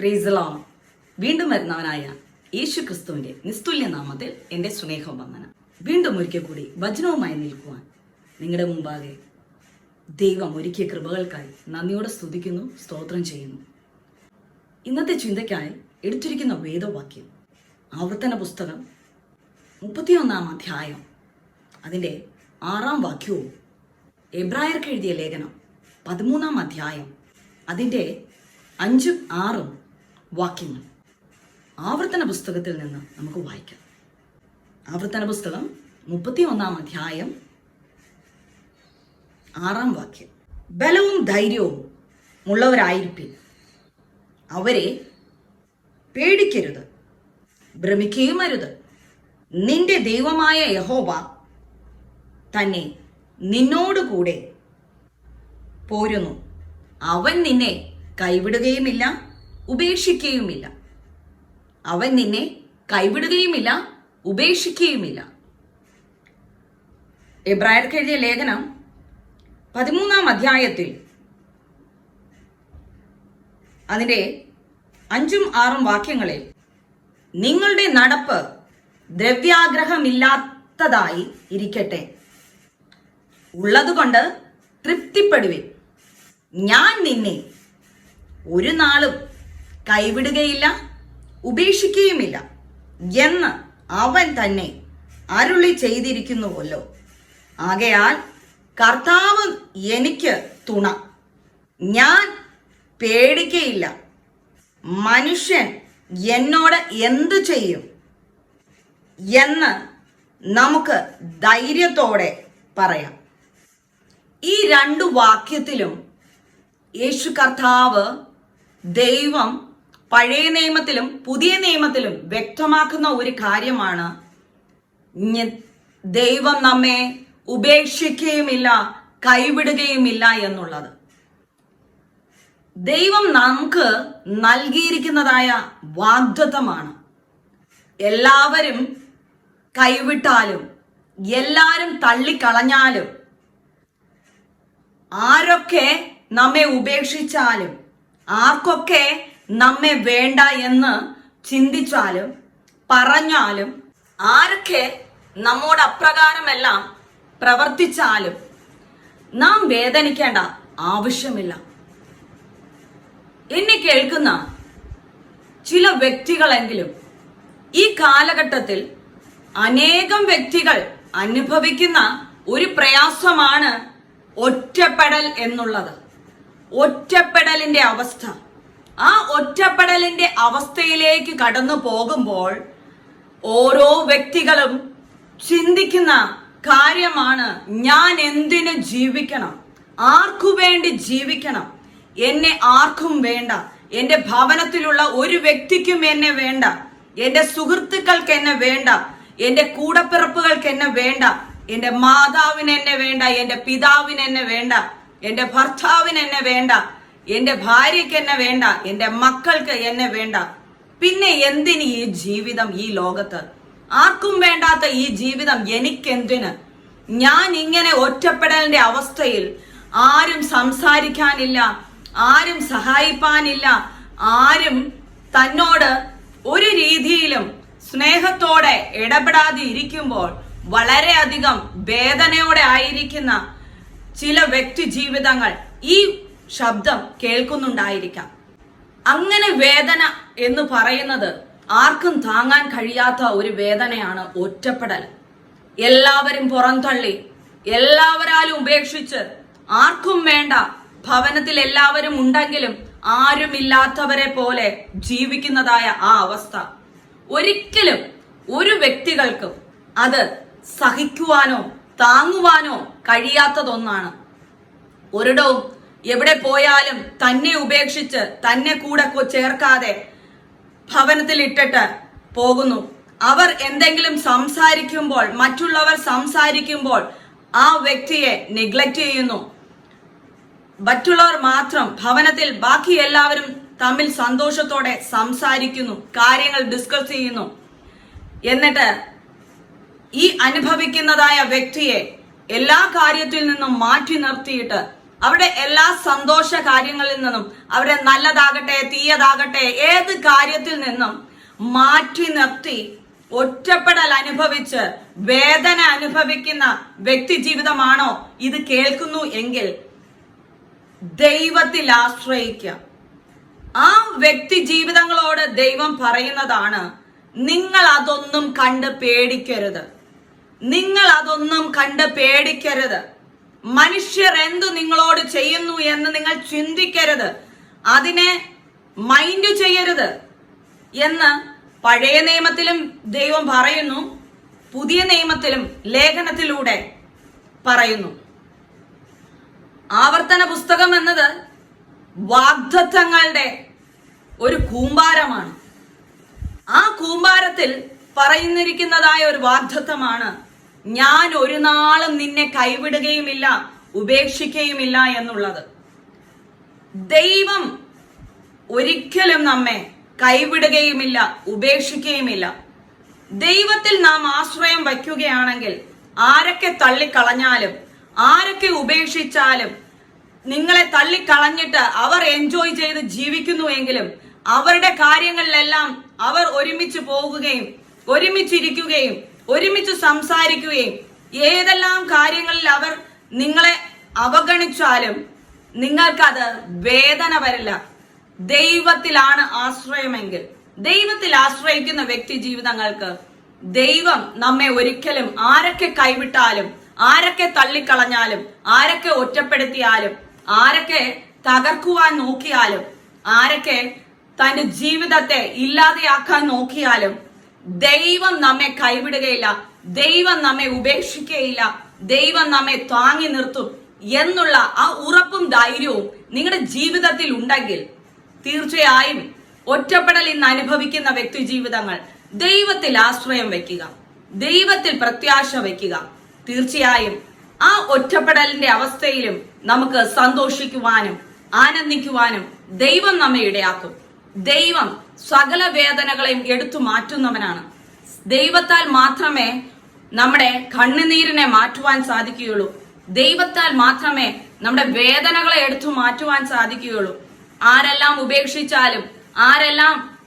പ്രീസലോം വീണ്ടും വരുന്നവനായ യേശു ക്രിസ്തുവിന്റെ നിസ്തുല്യ നാമത്തിൽ എന്റെ സ്നേഹം വന്ദന വീണ്ടും ഒരിക്കൽ കൂടി വചനവുമായി നിൽക്കുവാൻ നിങ്ങളുടെ മുമ്പാകെ ദൈവം ഒരുക്കിയ കൃപകൾക്കായി നന്ദിയോടെ സ്തുതിക്കുന്നു സ്തോത്രം ചെയ്യുന്നു. ഇന്നത്തെ ചിന്തയ്ക്കായി എടുത്തിരിക്കുന്ന വേദവാക്യം ആവർത്തന പുസ്തകം മുപ്പത്തിയൊന്നാം അധ്യായം. അതിന്റെ ആറാം വാക്യവും എബ്രായർക്ക് എഴുതിയ ലേഖനം പതിമൂന്നാം അധ്യായം. അതിന്റെ അഞ്ചും ആറും വാക്യങ്ങൾ ആവർത്തന പുസ്തകത്തിൽ നിന്ന് നമുക്ക് വായിക്കാം. ആവർത്തന പുസ്തകം മുപ്പത്തി ഒന്നാം അധ്യായം ആറാം വാക്യം. ബലവും ധൈര്യവും ഉള്ളവരായിരിക്കും അവരെ പേടിക്കരുത്. ഭ്രമിക്കുകയും നിന്റെ ദൈവമായ യഹോവ തന്നെ നിന്നോടുകൂടെ പോരുന്നു. അവൻ നിന്നെ കൈവിടുകയുമില്ല. ഉപേക്ഷിക്കുകയുമില്ല അവൻ നിന്നെ കൈവിടുകയുമില്ല ഉപേക്ഷിക്കുകയുമില്ല എബ്രായർക്ക് എഴുതിയ ലേഖനം പതിമൂന്നാം അധ്യായത്തിൽ അതിന്റെ അഞ്ചും ആറും വാക്യങ്ങളിൽ നിങ്ങളുടെ നടപ്പ് ദ്രവ്യാഗ്രഹമില്ലാത്തതായി ഇരിക്കട്ടെ. ഉള്ളതുകൊണ്ട് തൃപ്തിപ്പെടുവിൻ. ഞാൻ നിന്നെ ഒരു നാളും കൈവിടുകയില്ല ഉപേക്ഷിക്കുകയുമില്ല എന്ന് അവൻ തന്നെ അരുളി ചെയ്തിരിക്കുന്നുവല്ലോ. ആകയാൽ കർത്താവ് എനിക്ക് തുണ. ഞാൻ പേടിക്കയില്ല. മനുഷ്യൻ എന്നോട് എന്തു ചെയ്യും എന്ന് നമുക്ക് ധൈര്യത്തോടെ പറയാം. ഈ രണ്ടു വാക്യത്തിലും യേശു കർത്താവ് ദൈവം പഴയ നിയമത്തിലും പുതിയ നിയമത്തിലും വ്യക്തമാക്കുന്ന ഒരു കാര്യമാണ് ദൈവം നമ്മെ ഉപേക്ഷിക്കുകയുമില്ല കൈവിടുകയുമില്ല എന്നുള്ളത്. ദൈവം നമുക്ക് നൽകിയിരിക്കുന്നതായ വാഗ്ദത്തമാണ്. എല്ലാവരും കൈവിട്ടാലും എല്ലാരും തള്ളിക്കളഞ്ഞാലും ആരൊക്കെ നമ്മെ ഉപേക്ഷിച്ചാലും ആർക്കൊക്കെ നമ്മെ വേണ്ട എന്ന് ചിന്തിച്ചാലും പറഞ്ഞാലും ആരൊക്കെ നമ്മോട് അപ്രകാരമെല്ലാം പ്രവർത്തിച്ചാലും നാം വേദനിക്കേണ്ട ആവശ്യമില്ല. എന്നെ കേൾക്കുന്ന ചില വ്യക്തികളെങ്കിലും ഈ കാലഘട്ടത്തിൽ അനേകം വ്യക്തികൾ അനുഭവിക്കുന്ന ഒരു പ്രയാസമാണ് ഒറ്റപ്പെടൽ എന്നുള്ളത്. ഒറ്റപ്പെടലിന്റെ അവസ്ഥ. ആ ഒറ്റപ്പെടലിന്റെ അവസ്ഥയിലേക്ക് കടന്നു പോകുമ്പോൾ ഓരോ വ്യക്തികളും ചിന്തിക്കുന്ന കാര്യമാണ് ഞാൻ എന്തിന് ജീവിക്കണം? ആർക്കു വേണ്ടി ജീവിക്കണം? എന്നെ ആർക്കും വേണ്ട. എന്റെ ഭവനത്തിലുള്ള ഒരു വ്യക്തിക്കും എന്നെ വേണ്ട. എന്റെ സുഹൃത്തുക്കൾക്ക് എന്നെ വേണ്ട. എന്റെ കൂടപ്പിറപ്പുകൾക്ക് എന്നെ വേണ്ട. എന്റെ മാതാവിന് എന്നെ വേണ്ട. എന്റെ പിതാവിന് എന്നെ വേണ്ട. എന്റെ ഭർത്താവിന് എന്നെ വേണ്ട. എന്റെ ഭാര്യയ്ക്ക് എന്നെ വേണ്ട എന്റെ മക്കൾക്ക് എന്നെ വേണ്ട. പിന്നെ എന്തിന് ഈ ജീവിതം ഈ ലോകത്ത്? ആർക്കും വേണ്ടാത്ത ഈ ജീവിതം എനിക്കെന്തിന്? ഞാൻ ഇങ്ങനെ ഒറ്റപ്പെടലിന്റെ അവസ്ഥയിൽ ആരും സംസാരിക്കാനില്ല ആരും സഹായിപ്പാനില്ല ആരും തന്നോട് ഒരു രീതിയിലും സ്നേഹത്തോടെ ഇടപെടാതെ ഇരിക്കുമ്പോൾ വളരെയധികം വേദനയോടെ ആയിരിക്കുന്ന ചില വ്യക്തി ജീവിതങ്ങൾ ഈ ശബ്ദം കേൾക്കുന്നുണ്ടായിരിക്കാം. അങ്ങനെ വേദന എന്ന് പറയുന്നത് ആർക്കും താങ്ങാൻ കഴിയാത്ത ഒരു വേദനയാണ് ഒറ്റപ്പെടൽ. എല്ലാവരും പുറംതള്ളി എല്ലാവരാലും ഉപേക്ഷിച്ച് ആർക്കും വേണ്ട. ഭവനത്തിൽ എല്ലാവരും ഉണ്ടെങ്കിലും ആരുമില്ലാത്തവരെ പോലെ ജീവിക്കുന്നതായ ആ അവസ്ഥ. ഒരിക്കലും ഒരു വ്യക്തികൾക്കും അത് സഹിക്കുവാനോ താങ്ങുവാനോ കഴിയാത്തതൊന്നാണ്. ഒരിടവും എവിടെ പോയാലും തന്നെ ഉപേക്ഷിച്ച് തന്നെ കൂടെ ചേർക്കാതെ ഭവനത്തിൽ ഇട്ടിട്ട് പോകുന്നു. അവർ എന്തെങ്കിലും സംസാരിക്കുമ്പോൾ മറ്റുള്ളവർ സംസാരിക്കുമ്പോൾ ആ വ്യക്തിയെ നെഗ്ലക്ട് ചെയ്യുന്നു. മറ്റുള്ളവർ മാത്രം ഭവനത്തിൽ ബാക്കി എല്ലാവരും തമ്മിൽ സന്തോഷത്തോടെ സംസാരിക്കുന്നു കാര്യങ്ങൾ ഡിസ്കസ് ചെയ്യുന്നു. എന്നിട്ട് ഈ അനുഭവിക്കുന്നതായ വ്യക്തിയെ എല്ലാ കാര്യത്തിൽ നിന്നും മാറ്റി നിർത്തിയിട്ട് അവരുടെ എല്ലാ സന്തോഷ കാര്യങ്ങളിൽ നിന്നും അവരുടെ നല്ലതാകട്ടെ തീയതാകട്ടെ ഏത് കാര്യത്തിൽ നിന്നും മാറ്റി നിർത്തി ഒറ്റപ്പെടൽ അനുഭവിച്ച് വേദന അനുഭവിക്കുന്ന വ്യക്തി ജീവിതമാണോ? ഇത് കേൾക്കുന്നു എങ്കിൽ ദൈവത്തിൽ ആശ്രയിക്കുക ആ വ്യക്തി ജീവിതങ്ങളോട് ദൈവം പറയുന്നതാണ് നിങ്ങൾ അതൊന്നും കണ്ട് പേടിക്കരുത്. നിങ്ങൾ അതൊന്നും കണ്ട് പേടിക്കരുത്. മനുഷ്യർ എന്തു നിങ്ങളോട് ചെയ്യുന്നു എന്ന് നിങ്ങൾ ചിന്തിക്കരുത്. അതിനെ മൈൻഡ് ചെയ്യരുത് എന്ന് പഴയ നിയമത്തിലും ദൈവം പറയുന്നു പുതിയ നിയമത്തിലും ലേഖനത്തിലൂടെ പറയുന്നു. ആവർത്തന പുസ്തകം എന്നത് വാഗ്ദത്തങ്ങളുടെ ഒരു കൂമ്പാരമാണ്. ആ കൂമ്പാരത്തിൽ പറയുന്നിരിക്കുന്നതായ ഒരു വാഗ്ദത്തമാണ് ഞാൻ ഒരു നാളും നിന്നെ കൈവിടുകയുമില്ല ഉപേക്ഷിക്കുകയുമില്ല എന്നുള്ളത്. ദൈവം ഒരിക്കലും നമ്മെ കൈവിടുകയുമില്ല ഉപേക്ഷിക്കുകയുമില്ല ദൈവത്തിൽ നാം ആശ്രയം വയ്ക്കുകയാണെങ്കിൽ ആരൊക്കെ തള്ളിക്കളഞ്ഞാലും ആരൊക്കെ ഉപേക്ഷിച്ചാലും നിങ്ങളെ തള്ളിക്കളഞ്ഞിട്ട് അവർ എൻജോയ് ചെയ്ത് ജീവിക്കുന്നുവെങ്കിലും അവരുടെ കാര്യങ്ങളിലെല്ലാം അവർ ഒരുമിച്ച് പോകുകയും ഒരുമിച്ചിരിക്കുകയും ഒരുമിച്ച് സംസാരിക്കുകയും ഏതെല്ലാം കാര്യങ്ങളിൽ അവർ നിങ്ങളെ അവഗണിച്ചാലും നിങ്ങൾക്കത് വേദന വരില്ല. ദൈവത്തിലാണ് ആശ്രയമെങ്കിൽ ദൈവത്തിൽ ആശ്രയിക്കുന്ന വ്യക്തി ജീവിതങ്ങൾക്ക് ദൈവം നമ്മെ ഒരിക്കലും ആരൊക്കെ കൈവിട്ടാലും ആരൊക്കെ തള്ളിക്കളഞ്ഞാലും ആരൊക്കെ ഒറ്റപ്പെടുത്തിയാലും ആരൊക്കെ തകർക്കുവാൻ നോക്കിയാലും ആരൊക്കെ തന്റെ ജീവിതത്തെ ഇല്ലാതെയാക്കാൻ നോക്കിയാലും ദൈവം നമ്മെ കൈവിടുകയില്ല. ദൈവം നമ്മെ ഉപേക്ഷിക്കുകയില്ല. ദൈവം നമ്മെ താങ്ങി നിർത്തും എന്നുള്ള ആ ഉറപ്പും ധൈര്യവും നിങ്ങളുടെ ജീവിതത്തിൽ ഉണ്ടെങ്കിൽ തീർച്ചയായും ഒറ്റപ്പെടൽ ഇന്ന് അനുഭവിക്കുന്ന വ്യക്തി ജീവിതങ്ങൾ ദൈവത്തിൽ ആശ്രയം വെക്കുക ദൈവത്തിൽ പ്രത്യാശ വയ്ക്കുക. തീർച്ചയായും ആ ഒറ്റപ്പെടലിന്റെ അവസ്ഥയിലും നമുക്ക് സന്തോഷിക്കുവാനും ആനന്ദിക്കുവാനും ദൈവം നമ്മെ ഇടയാക്കും. ദൈവം സകല വേദനകളെയും എടുത്തു മാറ്റുന്നവനാണ്. ദൈവത്താൽ മാത്രമേ നമ്മുടെ കണ്ണുനീരിനെ മാറ്റുവാൻ സാധിക്കുകയുള്ളൂ. ദൈവത്താൽ മാത്രമേ നമ്മുടെ വേദനകളെ എടുത്തു മാറ്റുവാൻ സാധിക്കുകയുള്ളൂ. ആരെല്ലാം ഉപേക്ഷിച്ചാലും ആരെല്ലാം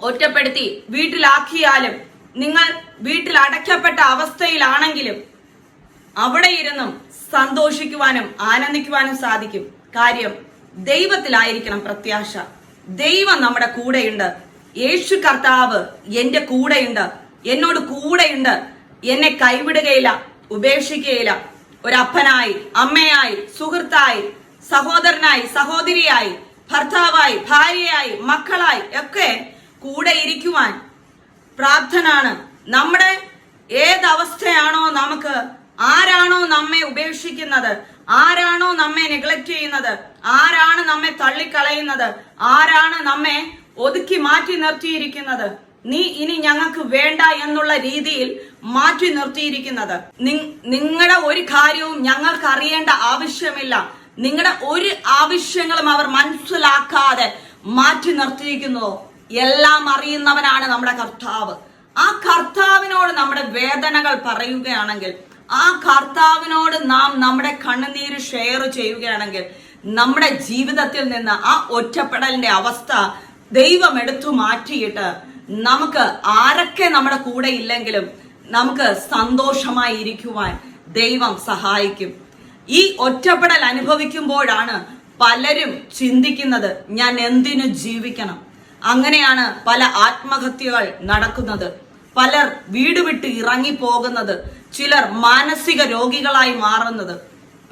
ഒറ്റപ്പെടുത്തി വീട്ടിലാക്കിയാലും നിങ്ങൾ വീട്ടിൽ അടയ്ക്കപ്പെട്ട അവസ്ഥയിലാണെങ്കിലും അവിടെ ഇരുന്നും സന്തോഷിക്കുവാനും ആനന്ദിക്കുവാനും സാധിക്കും. കാര്യം ദൈവത്തിലായിരിക്കണം പ്രത്യാശ. ദൈവം നമ്മുടെ കൂടെയുണ്ട്. യേശു കർത്താവ് എന്റെ കൂടെയുണ്ട്. എന്നോട് കൂടെയുണ്ട്. എന്നെ കൈവിടുകയില്ല ഉപേക്ഷിക്കുകയില്ല. ഒരപ്പനായി അമ്മയായി സുഹൃത്തായി സഹോദരനായി സഹോദരിയായി ഭർത്താവായി ഭാര്യയായി മക്കളായി ഒക്കെ കൂടെ ഇരിക്കുവാൻ പ്രാപ്തനാണ്. നമ്മുടെ ഏതവസ്ഥയാണോ നമുക്ക് ആരാണോ നമ്മെ ഉപേക്ഷിക്കുന്നത്? ആരാണോ നമ്മെ നെഗ്ലക്ട് ചെയ്യുന്നത്? ആരാണ് നമ്മെ തള്ളിക്കളയുന്നത്? ആരാണ് നമ്മെ ഒതുക്കി മാറ്റി നിർത്തിയിരിക്കുന്നത്? നീ ഇനി ഞങ്ങൾക്ക് വേണ്ട എന്നുള്ള രീതിയിൽ മാറ്റി നിർത്തിയിരിക്കുന്നത്. നിങ്ങളുടെ ഒരു കാര്യവും ഞങ്ങൾക്ക് അറിയേണ്ട ആവശ്യമില്ല. നിങ്ങളുടെ ഒരു ആവശ്യങ്ങളും അവർ മനസ്സിലാക്കാതെ മാറ്റി നിർത്തിയിരിക്കുന്നു. എല്ലാം അറിയുന്നവനാണ് നമ്മുടെ കർത്താവ്. ആ കർത്താവിനോട് നമ്മുടെ വേദനകൾ പറയുകയാണെങ്കിൽ ആ കർത്താവിനോട് നാം നമ്മുടെ കണ്ണുനീര് ഷെയർ ചെയ്യുകയാണെങ്കിൽ നമ്മുടെ ജീവിതത്തിൽ നിന്ന് ആ ഒറ്റപ്പെടലിന്റെ അവസ്ഥ ദൈവം എടുത്തു മാറ്റിയിട്ട് നമുക്ക് ആരൊക്കെ നമ്മുടെ കൂടെ ഇല്ലെങ്കിലും നമുക്ക് സന്തോഷമായി ഇരിക്കുവാൻ ദൈവം സഹായിക്കും. ഈ ഒറ്റപ്പെടൽ അനുഭവിക്കുമ്പോഴാണ് പലരും ചിന്തിക്കുന്നത് ഞാൻ എന്തിനു ജീവിക്കണം? അങ്ങനെയാണ് പല ആത്മഹത്യകൾ നടക്കുന്നത്. പലർ വീട് വിട്ട് ഇറങ്ങിപ്പോകുന്നത് ചിലർ മാനസിക രോഗികളായി മാറുന്നത്.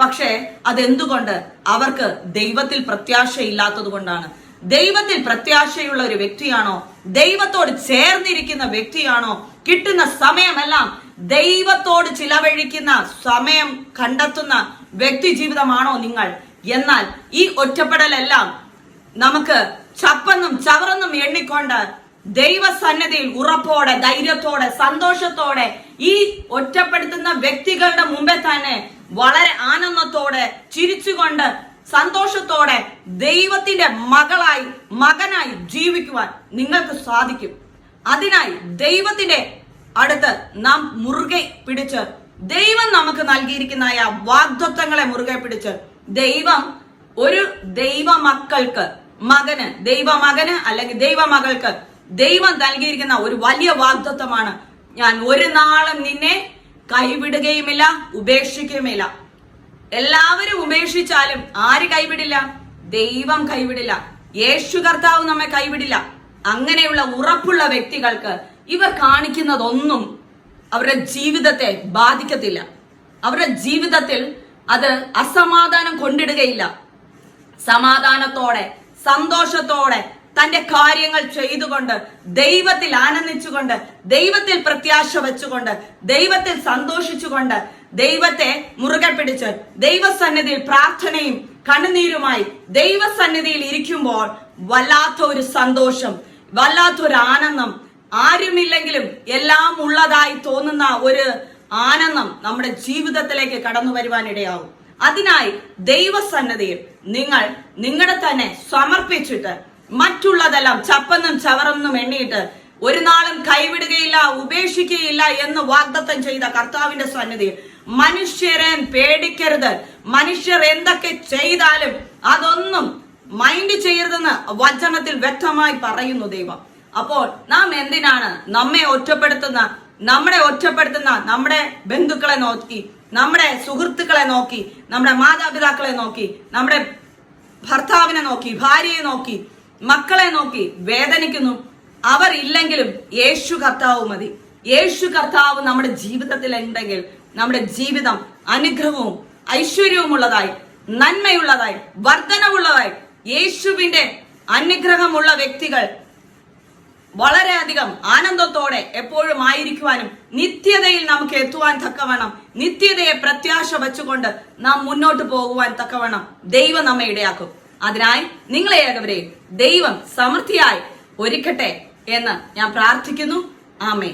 പക്ഷേ അതെന്തുകൊണ്ട് അവർക്ക് ദൈവത്തിൽ പ്രത്യാശയില്ലാത്തത് കൊണ്ടാണ് ദൈവത്തിൽ പ്രത്യാശയുള്ള ഒരു വ്യക്തിയാണോ? ദൈവത്തോട് ചേർന്നിരിക്കുന്ന വ്യക്തിയാണോ? കിട്ടുന്ന സമയമെല്ലാം ദൈവത്തോട് ചിലവഴിക്കുന്ന സമയം കണ്ടെത്തുന്ന വ്യക്തി ജീവിതമാണോ നിങ്ങൾ? എന്നാൽ ഈ ഒറ്റപ്പെടലെല്ലാം നമുക്ക് ചപ്പെന്നും ചവറെന്നും എണ്ണിക്കൊണ്ട് ദൈവസന്നദ്ധിയിൽ ഉറപ്പോടെ ധൈര്യത്തോടെ സന്തോഷത്തോടെ ഈ ഒറ്റപ്പെടുത്തുന്ന വ്യക്തികളുടെ മുമ്പേ തന്നെ വളരെ ആനന്ദത്തോടെ ചിരിച്ചുകൊണ്ട് സന്തോഷത്തോടെ ദൈവത്തിന്റെ മകളായി മകനായി ജീവിക്കുവാൻ നിങ്ങൾക്ക് സാധിക്കും. അതിനായി ദൈവത്തിന്റെ അടുത്ത് നാം മുറുകെ പിടിച്ച് ദൈവം നമുക്ക് നൽകിയിരിക്കുന്ന ആ വാഗ്ദത്വങ്ങളെ മുറുകെ പിടിച്ച് ദൈവം ഒരു ദൈവ മക്കൾക്ക് മകന് ദൈവമകന് അല്ലെങ്കിൽ ദൈവമകൾക്ക് ദൈവം നൽകിയിരിക്കുന്ന ഒരു വലിയ വാഗ്ദത്വമാണ് ഞാൻ ഒരു നാളും നിന്നെ കൈവിടുകയുമില്ല ഉപേക്ഷിക്കുകയുമില്ല. എല്ലാവരും ഉപേക്ഷിച്ചാലും ആര് കൈവിടില്ല? ദൈവം കൈവിടില്ല. യേശു കർത്താവ് നമ്മെ കൈവിടില്ല. അങ്ങനെയുള്ള ഉറപ്പുള്ള വ്യക്തികൾക്ക് ഇവർ കാണിക്കുന്നതൊന്നും അവരുടെ ജീവിതത്തെ ബാധിക്കത്തില്ല. അവരുടെ ജീവിതത്തിൽ അത് അസമാധാനം കൊണ്ടിടുകയില്ല. സമാധാനത്തോടെ സന്തോഷത്തോടെ തന്റെ കാര്യങ്ങൾ ചെയ്തുകൊണ്ട് ദൈവത്തിൽ ആനന്ദിച്ചുകൊണ്ട് ദൈവത്തിൽ പ്രത്യാശ വെച്ചുകൊണ്ട് ദൈവത്തിൽ സന്തോഷിച്ചുകൊണ്ട് ദൈവത്തെ മുറുകെ പിടിച്ച് ദൈവസന്നിധിയിൽ പ്രാർത്ഥനയും കണ്ണുനീരുമായി ദൈവസന്നിധിയിൽ ഇരിക്കുമ്പോൾ വല്ലാത്ത ഒരു സന്തോഷം വല്ലാത്തൊരു ആനന്ദം. ആരുമില്ലെങ്കിലും എല്ലാം ഉള്ളതായി തോന്നുന്ന ഒരു ആനന്ദം നമ്മുടെ ജീവിതത്തിലേക്ക് കടന്നു വരുവാനിടയാവും അതിനായി ദൈവസന്നദ്ധിയിൽ നിങ്ങൾ നിങ്ങളുടെ തന്നെ സമർപ്പിച്ചിട്ട് മറ്റുള്ളതെല്ലാം ചപ്പെന്നും ചവറെന്നും എണ്ണിയിട്ട് ഒരു നാളും കൈവിടുകയില്ല ഉപേക്ഷിക്കുകയില്ല എന്ന് വാഗ്ദത്തം ചെയ്ത കർത്താവിന്റെ സന്നിധിയിൽ മനുഷ്യരെ പേടിക്കരുത്. മനുഷ്യർ എന്തൊക്കെ ചെയ്താലും അതൊന്നും മൈൻഡ് ചെയ്യരുതെന്ന് വചനത്തിൽ വ്യക്തമായി പറയുന്നു ദൈവം. അപ്പോൾ നാം എന്തിനാണ് നമ്മെ ഒറ്റപ്പെടുത്തുന്ന നമ്മളെ ഒറ്റപ്പെടുത്തുന്ന നമ്മുടെ ബന്ധുക്കളെ നോക്കി നമ്മുടെ സുഹൃത്തുക്കളെ നോക്കി നമ്മുടെ മാതാപിതാക്കളെ നോക്കി നമ്മുടെ ഭർത്താവിനെ നോക്കി ഭാര്യയെ നോക്കി മക്കളെ നോക്കി വേദനിക്കുന്നു. അവർ ഇല്ലെങ്കിലും യേശു കർത്താവ് മതി. യേശു കർത്താവ് നമ്മുടെ ജീവിതത്തിൽ ഉണ്ടെങ്കിൽ നമ്മുടെ ജീവിതം അനുഗ്രഹവും ഐശ്വര്യവുമുള്ളതായി നന്മയുള്ളതായി വർധനവുള്ളതായി യേശുവിന്റെ അനുഗ്രഹമുള്ള വ്യക്തികൾ വളരെയധികം ആനന്ദത്തോടെ എപ്പോഴും ആയിരിക്കുവാനും നിത്യതയിൽ നമുക്ക് എത്തുവാൻ തക്കവണ്ണം നിത്യതയെ പ്രത്യാശ വച്ചുകൊണ്ട് നാം മുന്നോട്ട് പോകുവാൻ തക്കവണ്ണം ദൈവം നമ്മെ ഇടയാക്കും. അതിനായി നിങ്ങളെ ദൈവം സമൃദ്ധിയായി ഒരുക്കട്ടെ എന്ന് ഞാൻ പ്രാർത്ഥിക്കുന്നു. ആമേ